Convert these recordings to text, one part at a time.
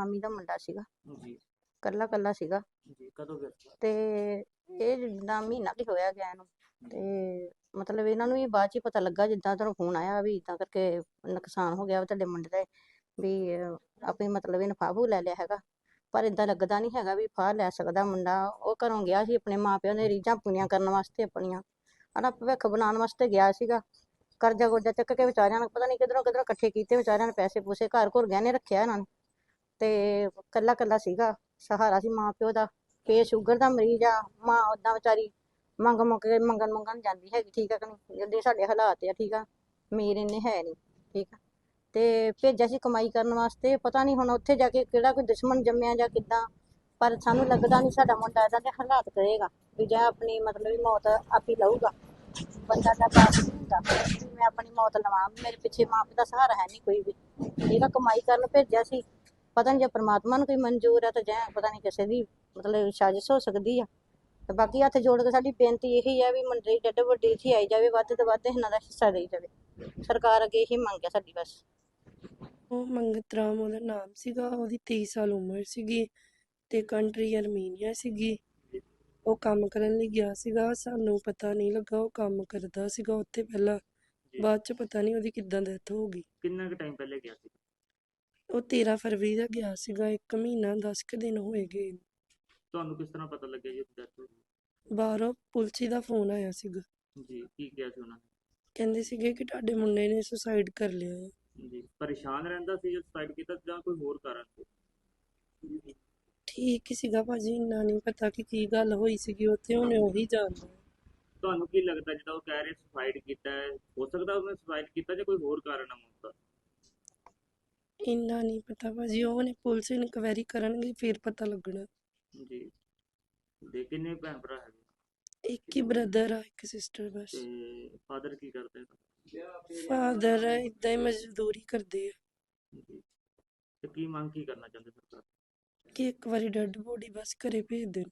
ਮਾਮੀ ਦਾ ਮੁੰਡਾ ਸੀਗਾ। ਜੀ। ਕੱਲਾ ਕੱਲਾ ਸੀਗਾ। ਜੀ ਕਦੋਂ ਤੇ ਇਹ ਜਿੱਦਾਂ ਮਹੀਨਾ ਕੁ ਹੋਇਆ ਗਿਆ ਇਹਨੂੰ। ਤੇ ਮਤਲਬ ਇਹਨਾਂ ਨੂੰ ਵੀ ਬਾਅਦ ਚ ਹੀ ਪਤਾ ਲੱਗਾ ਜਿੱਦਾਂ ਤੁਹਾਨੂੰ ਫੋਨ ਆਇਆ ਵੀ ਇਦਾਂ ਕਰਕੇ ਨੁਕਸਾਨ ਹੋ ਗਿਆ ਵਾ ਤੁਹਾਡੇ ਮੁੰਡੇ ਦਾ। ਵੀ ਅਹ, ਆਪਣੀ ਮਤਲਬ ਇਹਨੇ ਫਾਹੂ ਲੈ ਲਿਆ ਹੈਗਾ। ਪਰ ਇਦਾਂ ਲੱਗਦਾ ਨਹੀਂ ਹੈਗਾ ਵੀ ਫਾਹ ਲੈ ਸਕਦਾ ਮੁੰਡਾ। ਉਹ ਘਰੋਂ ਗਿਆ ਸੀ ਆਪਣੇ ਮਾਪਿਆਂ ਦੇ ਰੀਝਾਂ ਪੂਰੀਆਂ ਕਰਨ ਵਾਸਤੇ ਆਪਣੀਆਂ। ਹਨਾ ਭਵਿੱਖ ਬਣਾਉਣ ਵਾਸਤੇ ਗਿਆ ਸੀਗਾ। ਕਰਜ਼ਾ ਕੁਰਜ਼ਾ ਚੱਕ ਕੇ ਵਿਚਾਰਿਆਂ ਨੇ ਪਤਾ ਨਹੀਂ ਕਿਧਰੋਂ ਕਿਧਰੋਂ ਇਕੱਠੇ ਕੀਤੇ ਵਿਚਾਰਿਆਂ ਨੇ ਪੈਸੇ ਪੂਸੇ ਘਰ ਘੁਰ ਗਹਿਣੇ ਰੱਖਿਆ ਇਹਨਾਂ ਨੇ। ਤੇ ਕੱਲਾ ਕੱਲਾ ਸੀਗਾ। ਸਹਾਰਾ ਸੀ ਮਾਂ ਪਿਓ ਦਾ। ਫੇਰ ਸ਼ੂਗਰ ਦਾ ਮਰੀਜ਼ ਆ, ਮਾਂ ਓਦਾਂ ਵਿਚਾਰੀ ਮੰਗ ਮੰਗ ਕੇ ਮੰਗਣ ਮੰਗਣ ਜਾਂਦੀ ਹੈਗੀ, ਠੀਕ ਆ ਕਿ ਨਹੀਂ? ਜਿੱਦੇ ਸਾਡੇ ਹਾਲਾਤ ਆ, ਠੀਕ ਆ? ਅਮੀਰ ਇੰਨੇ ਹੈ ਨਹੀਂ, ਠੀਕ ਆ? ਤੇ ਭੇਜਿਆ ਸੀ ਕਮਾਈ ਕਰਨ ਵਾਸਤੇ, ਪਤਾ ਨਹੀਂ ਹੁਣ ਉੱਥੇ ਜਾ ਕੇ ਕਿਹੜਾ ਕੋਈ ਦੁਸ਼ਮਣ ਜੰਮਿਆ ਜਾਂ ਕਿੱਦਾਂ, ਪਰ ਸਾਨੂੰ ਲੱਗਦਾ ਨਹੀਂ ਸਾਡਾ ਮੁੰਡਾ ਇਹਦਾ ਦੇ ਹਾਲਾਤ ਕਰੇਗਾ, ਵੀ ਜਾਂ ਆਪਣੀ ਮਤਲਬ ਵੀ ਮੌਤ ਆਪ ਹੀ ਲਊਗਾ। ਬੰਦਾ ਦਾ ਬਾਪ ਹੁੰਦਾ ਮੈਂ ਆਪਣੀ ਮੌਤ ਲਵਾਂ, ਮੇਰੇ ਪਿੱਛੇ ਮਾਂ ਪਿਓ ਦਾ ਸਹਾਰਾ ਹੈ ਨਹੀਂ ਕੋਈ ਵੀ। ਇਹਦਾ ਕਮਾਈ ਕਰਨ ਭੇਜਿਆ ਸੀ। ਪਤਾ ਨਹੀਂ ਜੇ ਪ੍ਰਮਾਤਮਾ ਨੂੰ ਕੋਈ ਮਨਜ਼ੂਰ ਹੈ ਤਾਂ ਜਾਂ ਪਤਾ ਨਹੀਂ ਕਿਸੇ ਦੀ ਮਤਲਬ ਸਾਜ਼ਿਸ਼ ਹੋ ਸਕਦੀ ਆ। ਤੇ ਬਾਕੀ ਹੱਥ ਜੋੜ ਕੇ ਸਾਡੀ ਬੇਨਤੀ ਇਹੀ ਹੈ ਵੀ ਮੰਡਲੀ ਡੱਡ ਵੱਡੀ ਇੱਥੇ ਆਈ ਜਾਵੇ ਵੱਧ ਤੋਂ ਵੱਧ ਇਹਨਾਂ ਦਾ ਹਿੱਸਾ ਦੇਈ ਜਾਵੇ। ਸਰਕਾਰ ਅੱਗੇ ਇਹੀ ਮੰਗ ਹੈ ਸਾਡੀ ਬਸ। ਉਹ ਮੰਗਤ ਰਾਮ ਉਹਦਾ ਨਾਮ ਸੀਗਾ ਉਹਦੀ 23 ਸਾਲ ਉਮਰ ਸੀਗੀ ਤੇ ਕੰਟਰੀ ਅਰਮੀਨੀਆ ਸੀਗੀ। ਉਹ ਕੰਮ ਕਰਨ ਲਈ ਗਿਆ ਸੀਗਾ ਸਾਨੂੰ ਪਤਾ ਨਹੀਂ ਲੱਗਾ ਉਹ ਕੰਮ ਕਰਦਾ ਸੀਗਾ ਉੱਥੇ ਪਹਿਲਾਂ। ਬਾਅਦ ਚ ਪਤਾ ਨਹੀਂ ਉਹਦੀ ਕਿੱਦਾਂ ਡੈਥ ਹੋ ਗਈ। ਕਿੰਨਾ ਕੁ ਟਾਈਮ ਪਹਿਲੇ ਗਿਆ ਸੀ? ਉਹ 13 ਫਰਵਰੀ ਦਾ ਗਿਆ ਸੀਗਾ ਇੱਕ ਮਹੀਨਾ 10 ਕੁ ਦਿਨ ਹੋਏ ਗਏ। ਤੁਹਾਨੂੰ ਕਿਸ ਤਰ੍ਹਾਂ ਪਤਾ ਲੱਗਿਆ ਜੀ ਡੈਥ ਹੋ ਗਈ ਬਾਹਰੋਂ ਪੁਲਿਸ ਦਾ ਫੋਨ ਆਇਆ ਸੀਗਾ। ਜੀ ਕੀ ਕਿਹਾ ਸੀ ਉਹਨਾਂ ਕਹਿੰਦੇ ਸੀਗੇ ਕਿ ਤੁਹਾਡੇ ਮੁੰਡੇ ਨੇ ਸੁਸਾਈਡ ਕਰ ਲਿਆ ਹੈ। ਨੇ ਜੀ ਪਰੇਸ਼ਾਨ ਰਹਿੰਦਾ ਸੀ ਜਦ ਸੁਸਾਈਡ ਕੀਤਾ ਜਾਂ ਕੋਈ ਹੋਰ ਕਾਰਨ ਸੀ? ਠੀਕ ਹੀ ਸੀਗਾ ਭਾਜੀ ਇੰਨਾ ਨਹੀਂ ਪਤਾ ਕਿ ਕੀ ਗੱਲ ਹੋਈ ਸੀਗੀ ਉੱਥੇ ਉਹਨੇ ਉਹੀ ਜਾਣਦਾ। ਤੁਹਾਨੂੰ ਕੀ ਲੱਗਦਾ ਜਿਹੜਾ ਉਹ ਕਹਿ ਰਹੇ ਸੁਸਾਈਡ ਕੀਤਾ ਹੈ ਹੋ ਸਕਦਾ ਉਹਨੇ ਸੁਸਾਈਡ ਕੀਤਾ ਜਾਂ ਕੋਈ ਹੋਰ ਕਾਰਨ ਹੈ ਮੌਤ ਦਾ ਇੰਨਾ ਨਹੀਂ ਪਤਾ ਭਾਜੀ ਉਹਨੇ ਪੁਲਿਸ ਇਨਕੁਆਇਰੀ ਕਰਨਗੇ ਫਿਰ ਪਤਾ ਲੱਗਣਾ। ਜੀ। ਦੇ ਕਿੰਨੇ ਭੈਣ ਭਰਾ ਹੈਗੇ? ਇੱਕ ਹੀ ਬ੍ਰਦਰ ਆ ਇੱਕ ਸਿਸਟਰ ਬਸ। ਤੇ ਫਾਦਰ ਕੀ ਕਰਦੇ ਨੇ ਫਾਦਰ ਇਦਾਂ ਹੀ ਮਜ਼ਦੂਰੀ ਕਰਦੇ ਆ। ਜੀ। ਤੇ ਕੀ ਮੰਗ ਕੀ ਕਰਨਾ ਚਾਹੁੰਦੇ ਸਰਕਾਰ ਕਿ ਇੱਕ ਵਾਰੀ ਡੈਡ ਬੋਡੀ ਬਸ ਘਰੇ ਭੇਜ ਦੇਣ।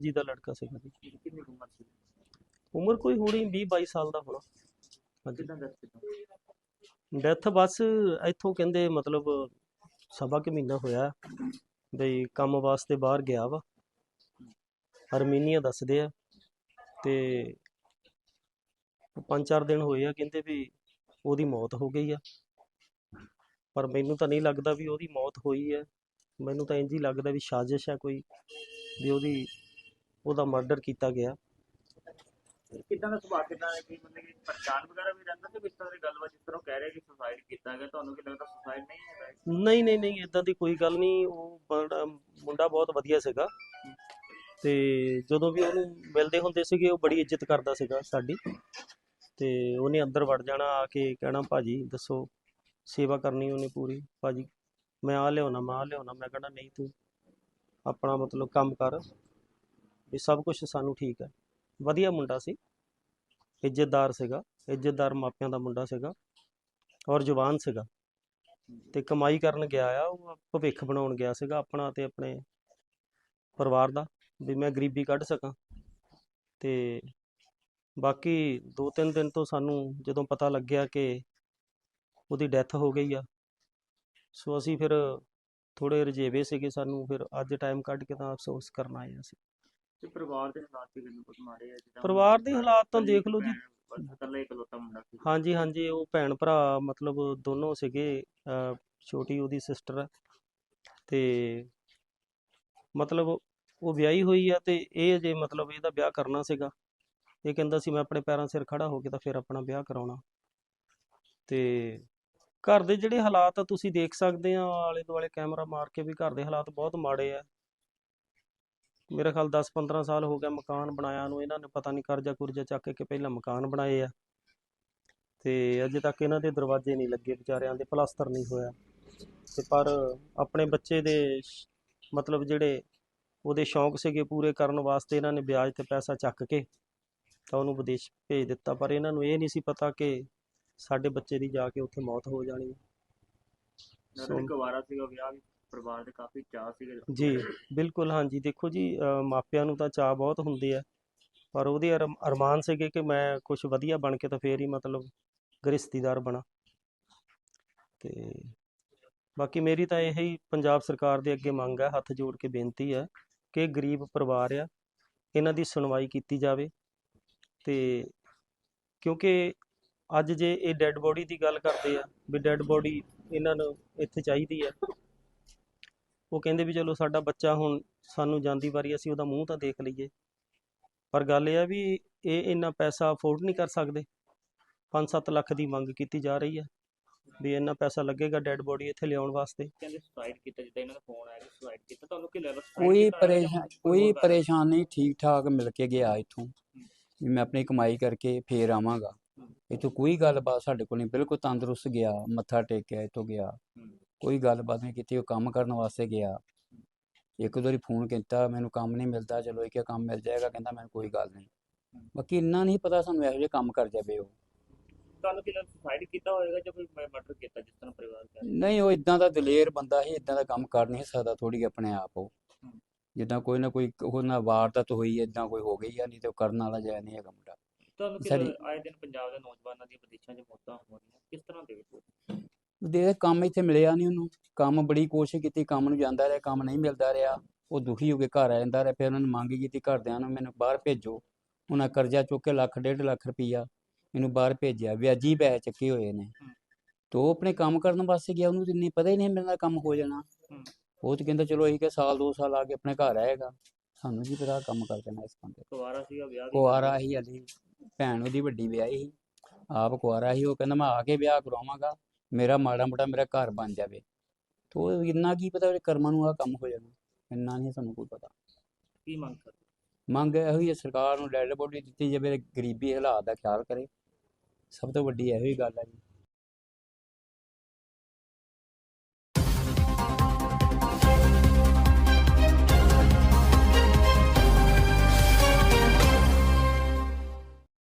ਜੀ ਦਾ ਲੜਕਾ ਸੀਗਾ ਜੀ ਕਿੰਨੀ ਕੁ ਉਮਰ ਸੀ? ਉਮਰ ਕੋਈ ਹੋਣੀ 20 22 ਸਾਲ ਦਾ ਹੋਣਾ। ਹਾਂਜੀ। ਕਿਦਾਂ ਦੱਸ ਕਿਦਾਂ ਡੈਥ ਬਸ ਇੱਥੋਂ ਕਹਿੰਦੇ ਮਤਲਬ ਸਵਾ ਕੁ ਮਹੀਨਾ ਹੋਇਆ ਬਈ ਕੰਮ ਵਾਸਤੇ ਬਾਹਰ ਗਿਆ ਵਾ। ਅਰਮੀਨੀਆ ਦੱਸਦੇ ਆ ਤੇ ਪੰਜ ਚਾਰ ਦਿਨ ਹੋਏ ਆ ਕਹਿੰਦੇ ਵੀ ਉਹਦੀ ਮੌਤ ਹੋ ਗਈ ਆ। ਪਰ ਮੈਨੂੰ ਤਾਂ ਨਹੀਂ ਲੱਗਦਾ ਵੀ ਉਹਦੀ ਮੌਤ ਹੋਈ ਹੈ ਮੈਨੂੰ ਤਾਂ ਇੰਝ ਹੀ ਲੱਗਦਾ ਵੀ ਸਾਜ਼ਿਸ਼ ਹੈ ਕੋਈ ਵੀ ਉਹਦੀ, ਉਹਦਾ ਮਰਡਰ ਕੀਤਾ ਗਿਆ। ਕਿਦਾਂ ਦਾ ਸੁਭਾਅ, ਕਿਦਾਂ ਹੈ ਕਿ ਮਤਲਬ ਕਿ ਪਰੇਸ਼ਾਨ ਵਗੈਰਾ ਵੀ ਰਹਿੰਦਾ ਤੇ ਕਿਸ ਤਰ੍ਹਾਂ ਦੀ ਗੱਲਬਾਤ ਜਿਸ ਤਰ੍ਹਾਂ ਉਹ ਕਹਿ ਰਹੇ ਕਿ ਸੁਸਾਈਡ ਕੀਤਾ ਗਿਆ, ਤੁਹਾਨੂੰ ਕੀ ਲੱਗਦਾ ਸੁਸਾਈਡ ਨਹੀਂ ਹੈਗਾ ਨਹੀਂ ਨਹੀਂ ਨਹੀਂ ਇਦਾਂ ਦੀ ਕੋਈ ਗੱਲ ਨਹੀਂ, ਉਹ ਬੜਾ, ਮੁੰਡਾ ਬਹੁਤ ਵਧੀਆ ਸੀਗਾ ਤੇ ਜਦੋਂ ਵੀ ਉਹਨੂੰ ਮਿਲਦੇ ਹੁੰਦੇ ਸੀਗੇ, ਉਹ ਬੜੀ ਇੱਜ਼ਤ ਕਰਦਾ ਸੀਗਾ ਸਾਡੀ ਤੇ ਉਹਨੇ ਅੰਦਰ ਵੜ ਜਾਣਾ, ਆ ਕੇ ਕਹਿਣਾ, ਭਾਜੀ, ਦੱਸੋ, ਸੇਵਾ ਕਰਨੀ ਉਹਨੇ ਪੂਰੀ? ਭਾਜੀ, ਮੈਂ ਆ ਲਿਆਉਣਾ, ਮੈਂ ਆ ਲਿਆਉਣਾ। ਮੈਂ ਕਹਿਣਾ ਨਹੀਂ, ਤੂੰ ਆਪਣਾ ਮਤਲਬ ਕੰਮ ਕਰ ਵੀ ਸਭ ਕੁਝ ਸਾਨੂੰ ਠੀਕ ਹੈ। ਵਧੀਆ ਮੁੰਡਾ ਸੀ। ਇੱਜ਼ਤਦਾਰ ਸੀਗਾ। ਇੱਜ਼ਤਦਾਰ ਮਾਪਿਆਂ ਦਾ ਮੁੰਡਾ ਸੀਗਾ ਔਰ ਜਵਾਨ ਸੀਗਾ। ਤੇ ਕਮਾਈ ਕਰਨ ਗਿਆ ਆ, ਉਹ ਭਵਿੱਖ ਬਣਾਉਣ ਗਿਆ ਸੀਗਾ ਆਪਣਾ ਤੇ ਆਪਣੇ ਪਰਿਵਾਰ ਦਾ ਵੀ ਮੈਂ ਗਰੀਬੀ ਕੱਢ ਸਕਾਂ। ਤੇ ਬਾਕੀ ਦੋ ਤਿੰਨ ਦਿਨ ਤੋਂ ਸਾਨੂੰ ਜਦੋਂ ਪਤਾ ਲੱਗਿਆ ਕਿ ਉਹਦੀ ਡੈਥ ਹੋ ਗਈ ਆ, ਸੋ ਅਸੀਂ ਫਿਰ ਥੋੜੇ ਰਜੇਵੇ ਸੀਗੇ ਸਾਨੂੰ ਫਿਰ ਅੱਜ ਟਾਈਮ ਕੱਢ ਕੇ ਤਾਂ ਅਫਸੋਸ ਕਰਨ ਆਏ ਅਸੀਂ। ਤੇ ਪਰਿਵਾਰ ਦੇ ਹਾਲਾਤ ਵੀ ਕਿੰਨੇ ਕੁਝ ਮਾੜੇ ਆ ਜਿੱਦਾਂ ਪਰਿਵਾਰ ਦੇ ਹਾਲਾਤ ਤਾਂ ਦੇਖ ਲਓ ਜੀ। ਇਕੱਲਾ ਇਕਲੌਤਾ ਮੁੰਡਾ ਸੀ। ਹਾਂਜੀ ਹਾਂਜੀ ਉਹ ਭੈਣ ਭਰਾ ਮਤਲਬ ਦੋਨੋਂ ਸੀਗੇ ਅਹ ਛੋਟੀ ਉਹਦੀ ਸਿਸਟਰ ਤੇ ਮਤਲਬ ਉਹ ਵਿਆਹੀ ਹੋਈ ਆ ਤੇ ਇਹ ਜੇ ਮਤਲਬ ਇਹਦਾ ਵਿਆਹ ਕਰਨਾ ਸੀਗਾ। ਇਹ ਕਹਿੰਦਾ ਸੀ ਮੈਂ ਆਪਣੇ ਪੈਰਾਂ ਸਿਰ ਖੜਾ ਹੋ ਕੇ ਤਾਂ ਫਿਰ ਆਪਣਾ ਵਿਆਹ ਕਰਾਉਣਾ। ਤੇ ਘਰ ਦੇ ਜਿਹੜੇ ਹਾਲਾਤ ਆ ਤੁਸੀਂ ਦੇਖ ਸਕਦੇ ਆ ਆਲੇ ਦੁਆਲੇ ਕੈਮਰਾ ਮਾਰ ਕੇ ਵੀ ਘਰ ਦੇ ਹਾਲਾਤ ਬਹੁਤ ਮਾੜੇ ਆ। ਮੇਰੇ ਖਿਆਲ 10-15 ਸਾਲ ਹੋ ਗਿਆ ਮਕਾਨ ਬਣਾਇਆ ਨੂੰ ਇਹਨਾਂ ਨੇ ਪਤਾ ਨਹੀਂ ਕਰਜ਼ਾ ਕੁਰਜ਼ਾ ਚੱਕ ਕੇ ਪਹਿਲਾਂ ਮਕਾਨ ਬਣਾਏ ਆ। ਤੇ ਅਜੇ ਤੱਕ ਇਹਨਾਂ ਦੇ ਦਰਵਾਜ਼ੇ ਨਹੀਂ ਲੱਗੇ ਵਿਚਾਰਿਆਂ ਦੇ ਪਲਾਸਟਰ ਨਹੀਂ ਹੋਇਆ। ਤੇ ਪਰ ਆਪਣੇ ਬੱਚੇ ਦੇ ਮਤਲਬ ਜਿਹੜੇ ਉਹਦੇ ਸ਼ੌਂਕ ਸੀਗੇ ਪੂਰੇ ਕਰਨ ਵਾਸਤੇ ਇਹਨਾਂ ਨੇ ਵਿਆਜ ਤੇ ਪੈਸਾ ਚੱਕ ਕੇ ਤਾਂ ਉਹਨੂੰ ਵਿਦੇਸ਼ ਭੇਜ ਦਿੱਤਾ। ਪਰ ਇਹਨਾਂ ਨੂੰ ਇਹ ਨਹੀਂ ਸੀ ਪਤਾ ਕਿ ਸਾਡੇ ਬੱਚੇ ਦੀ ਜਾ ਕੇ ਉੱਥੇ ਮੌਤ ਹੋ ਜਾਣੀ ਹੈ। ਨਾਲੇ ਸੋ- ਇੱਕ ਵਾਰਾ ਸੀਗਾ ਵਿਆਹ ਵੀ। ਪਰਿਵਾਰ ਦੇ ਕਾਫੀ ਚਾਅ ਸੀਗੇ ਜੀ ਬਿਲਕੁਲ ਹਾਂਜੀ ਦੇਖੋ ਜੀ ਮਾਪਿਆਂ ਨੂੰ ਤਾਂ ਚਾਅ ਬਹੁਤ ਹੁੰਦੇ ਆ ਪਰ ਉਹਦੇ ਅਰਮ- ਅਰਮਾਨ ਸੀਗੇ ਕਿ ਮੈਂ ਕੁਝ ਵਧੀਆ ਬਣ ਕੇ ਤਾਂ ਫੇਰ ਹੀ ਮਤਲਬ ਗ੍ਰਸਤੀਦਾਰ ਬਣਾ। ਤੇ ਬਾਕੀ ਮੇਰੀ ਤਾਂ ਇਹ ਹੀ ਪੰਜਾਬ ਸਰਕਾਰ ਦੇ ਅੱਗੇ ਮੰਗ ਹੈ ਹੱਥ ਜੋੜ ਕੇ ਬੇਨਤੀ ਹੈ ਕਿ ਇਹ ਗਰੀਬ ਪਰਿਵਾਰ ਆ ਇਹਨਾਂ ਦੀ ਸੁਣਵਾਈ ਕੀਤੀ ਜਾਵੇ। ਤੇ ਕਿਉਂਕਿ ਅੱਜ ਜੇ ਇਹ ਡੈੱਡ ਬੋਡੀ ਦੀ ਗੱਲ ਕਰਦੇ ਆ ਵੀ ਡੈੱਡ ਬੋਡੀ ਇਹਨਾਂ ਨੂੰ ਇੱਥੇ ਚਾਹੀਦੀ ਆ ਉਹ ਕਹਿੰਦੇ ਵੀ ਚਲੋ ਸਾਡਾ ਬੱਚਾ ਹੁਣ ਸਾਨੂੰ ਜਾਂਦੀ ਵਾਰੀ ਅਸੀਂ ਉਹਦਾ ਮੂੰਹ ਤਾਂ ਦੇਖ ਲਈਏ। ਪਰ ਗੱਲ ਇਹ ਆ ਵੀ ਇਹ ਇੰਨਾ ਪੈਸਾ ਅਫੋਰਡ ਨਹੀਂ ਕਰ ਸਕਦੇ। 5-7 ਲੱਖ ਦੀ ਮੰਗ ਕੀਤੀ ਜਾ ਰਹੀ ਹੈ ਵੀ ਇੰਨਾ ਪੈਸਾ ਲੱਗੇਗਾ ਡੈੱਡ ਬੋਡੀ ਇੱਥੇ ਲਿਆਉਣ ਵਾਸਤੇ। ਕਹਿੰਦੇ ਸੁਸਾਈਡ ਕੀਤਾ ਜਿੱਦਾਂ ਇਹਨਾਂ ਦਾ ਫੋਨ ਆਇਆ ਕਿ ਸੁਸਾਈਡ ਕੀਤਾ। ਤੁਹਾਨੂੰ ਕੀ ਲੱਗਦਾ suicide ਕੋਈ ਪਰੇਸ਼ਾਨ ਕੋਈ? ਪਰੇਸ਼ਾਨ ਨਹੀਂ ਠੀਕ ਠਾਕ ਮਿਲ ਕੇ ਗਿਆ ਇੱਥੋਂ। ਵੀ ਮੈਂ ਆਪਣੀ ਕਮਾਈ ਕਰਕੇ ਫੇਰ ਆਵਾਂਗਾ। ਇੱਥੋਂ ਕੋਈ ਗੱਲਬਾਤ ਸਾਡੇ ਕੋਲ ਨਹੀਂ ਬਿਲਕੁਲ ਤੰਦਰੁਸਤ ਗਿਆ ਮੱਥਾ ਟੇਕਿਆ ਇੱਥੋਂ ਗਿਆ। ਕੋਈ ਗੱਲਬਾਤ ਨਹੀਂ ਕੀਤੀ ਉਹ ਕੰਮ ਕਰਨ ਵਾਸਤੇ ਗਿਆ। ਇੱਕ ਦੋ ਵਾਰੀ ਫੋਨ ਕੀਤਾ ਮੈਨੂੰ ਕੰਮ ਨਹੀਂ ਮਿਲਦਾ ਚਲੋ ਇਹ ਕਿ ਕੰਮ ਮਿਲ ਜਾਏਗਾ ਕਹਿੰਦਾ ਮੈਨੂੰ ਕੋਈ ਗੱਲ ਨਹੀਂ। ਬਾਕੀ ਇੰਨਾ ਨਹੀਂ ਪਤਾ ਸਾਨੂੰ ਇਹੋ ਜਿਹੇ ਕੰਮ ਕਰ ਜਾਵੇ ਉਹ। ਤੁਹਾਨੂੰ ਕੀ ਲੱਗਦਾ ਸੁਸਾਈਡ ਕੀਤਾ ਹੋਏਗਾ ਜਾਂ ਕੋਈ ਮਰਡਰ ਕੀਤਾ ਜਿਸ ਤਰ੍ਹਾਂ ਪਰਿਵਾਰ ਕਹਿ ਰਿਹਾ ਨਹੀਂ ਉਹ ਇਦਾਂ ਦਾ ਦਲੇਰ ਬੰਦਾ ਸੀ ਇਦਾਂ ਦਾ ਕੰਮ ਕਰ ਨਹੀਂ ਸਕਦਾ ਥੋੜੀ ਆਪਣੇ ਆਪ ਉਹ। ਜਿੱਦਾਂ ਕੋਈ ਨਾ ਕੋਈ ਉਹ ਨਾ ਵਾਰਦਾਤ ਹੋਈ ਇਦਾਂ ਕੋਈ ਹੋ ਗਈ ਆ ਨਹੀਂ ਤੇ ਉਹ ਕਰਨ ਵਾਲਾ ਜਿਹਾ ਨਹੀਂ ਹੈਗਾ ਮੁੰਡਾ। ਤੁਹਾਨੂੰ ਕੀ ਆਏ ਦਿਨ ਪੰਜਾਬ ਦੇ ਨੌਜਵਾਨਾਂ ਦੀਆਂ ਵਿਦੇਸ਼ਾਂ 'ਚ ਮੌਤਾਂ ਹੋ ਰਹੀਆਂ ਕਿਸ ਤਰ੍ਹਾਂ ਦੇ ਵਿੱਚ? ਦੇ ਕੰਮ ਇੱਥੇ ਮਿਲਿਆ ਨਹੀਂ ਉਹਨੂੰ। ਕੰਮ ਬੜੀ ਕੋਸ਼ਿਸ਼ ਕੀਤੀ ਕੰਮ ਨੂੰ ਜਾਂਦਾ ਰਿਹਾ ਕੰਮ ਨਹੀਂ ਮਿਲਦਾ ਰਿਹਾ। ਉਹ ਦੁਖੀ ਹੋ ਕੇ ਘਰ ਆ ਜਾਂਦਾ ਰਿਹਾ ਫਿਰ ਉਹਨਾਂ ਨੇ ਮੰਗ ਕੀਤੀ ਘਰਦਿਆਂ ਨੂੰ ਮੈਨੂੰ ਬਾਹਰ ਭੇਜੋ। ਉਹਨਾਂ ਕਰਜ਼ਾ ਚੁੱਕ ਕੇ ਲੱਖ ਡੇਢ ਲੱਖ ਰੁਪਈਆ ਮੈਨੂੰ ਬਾਹਰ ਭੇਜਿਆ। ਵਿਆਜੀ ਪੈਸੇ ਚੱਕੇ ਹੋਏ ਨੇ। ਤੋ ਆਪਣੇ ਕੰਮ ਕਰਨ ਵਾਸਤੇ ਗਿਆ। ਉਹਨੂੰ ਇੰਨੀ ਪਤਾ ਹੀ ਨਹੀਂ ਮੇਰੇ ਨਾਲ ਕੰਮ ਹੋ ਜਾਣਾ। ਉਹ ਤਾਂ ਕਹਿੰਦਾ ਚਲੋ ਅਸੀਂ ਕਿ ਸਾਲ ਦੋ ਸਾਲ ਆ ਕੇ ਆਪਣੇ ਘਰ ਆਏਗਾ। ਸਾਨੂੰ ਕੀ ਪਤਾ ਕੰਮ ਕਰ ਦੇਣਾ ਇਸ ਬੰਦੇ ਕੁਵਾਰਾ ਸੀਗਾ ਵਿਆਹ ਵੀ ਕੁਆਰਾ ਹੀ ਅਲੀ ਭੈਣ ਉਹਦੀ ਵੱਡੀ ਵਿਆਹੀ ਸੀ। ਆਪ ਕੁਆਰਾ ਹੀ ਉਹ ਕਹਿੰਦਾ ਮੈਂ ਆ ਕੇ ਵਿਆਹ ਕਰਾਵਾਂਗਾ। ਮੇਰਾ ਮਾੜਾ ਮੋਟਾ ਮੇਰਾ ਘਰ ਬਣ ਜਾਵੇ। ਤੋ ਇੰਨਾ ਕੀ ਪਤਾ ਉਹਦੇ ਕਰਮਾਂ ਨੂੰ ਆ ਕੰਮ ਹੋ ਜਾਣਾ। ਇੰਨਾ ਨਹੀਂ ਸਾਨੂੰ ਕੋਈ ਪਤਾ। ਕੀ ਮੰਗ ਕਰਦੇ? ਮੰਗ ਇਹੋ ਹੀ ਹੈ ਸਰਕਾਰ ਨੂੰ ਡੈਡ ਬੋਡੀ ਦਿੱਤੀ ਜਾਵੇ ਗਰੀਬੀ ਹਾਲਾਤ ਦਾ ਖਿਆਲ ਕਰੇ। ਸਭ ਤੋਂ ਵੱਡੀ ਇਹੋ ਹੀ ਗੱਲ ਹੈ ਜੀ।